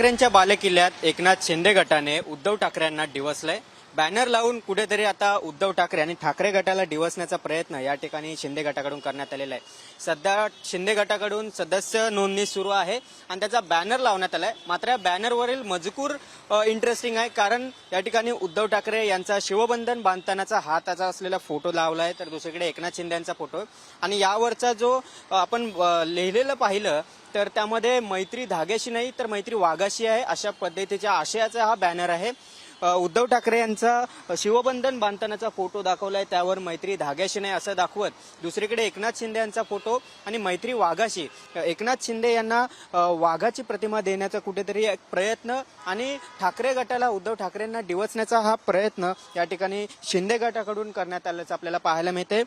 ठाकरेंच्या बालेकिल्ल्यात एकनाथ शिंदे गटाने उद्धव ठाकरेंना डिवसलंय. बॅनर लावून कुठेतरी आता उद्धव ठाकरे आणि ठाकरे गटाला डिवसण्याचा प्रयत्न या ठिकाणी शिंदे गटाकडून करण्यात आलेला आहे. सध्या शिंदे गटाकडून सदस्य नोंदणी सुरू आहे आणि त्याचा बॅनर लावण्यात आलाय. मात्र या बॅनरवरील मजकूर इंटरेस्टिंग आहे कारण या ठिकाणी उद्धव ठाकरे यांचा शिवबंधन बांधतानाचा हाताचा असलेला फोटो लावला आहे तर दुसरीकडे एकनाथ शिंदे यांचा फोटो. आणि यावरचा जो आपण लिहिलेलं पाहिलं तर त्यामध्ये मैत्री धाग्याशी नाही तर मैत्री वाघाशी आहे. अशा पद्धतीच्या आशयाचा हा बॅनर आहे. उद्धव ठाकरे यांचा शिवबंधन बांधतानाचा फोटो दाखवलाय. त्यावर मैत्री धाग्याशी नाही असं दाखवत. दुसरीकडे एकनाथ शिंदे यांचा फोटो आणि मैत्री वाघाशी. एकनाथ शिंदे यांना वाघाची प्रतिमा देण्याचा कुठेतरी एक प्रयत्न आणि ठाकरे गटाला उद्धव ठाकरेंना डिवचण्याचा हा प्रयत्न या ठिकाणी शिंदे गटाकडून करण्यात आल्याचं आपल्याला पाहायला मिळते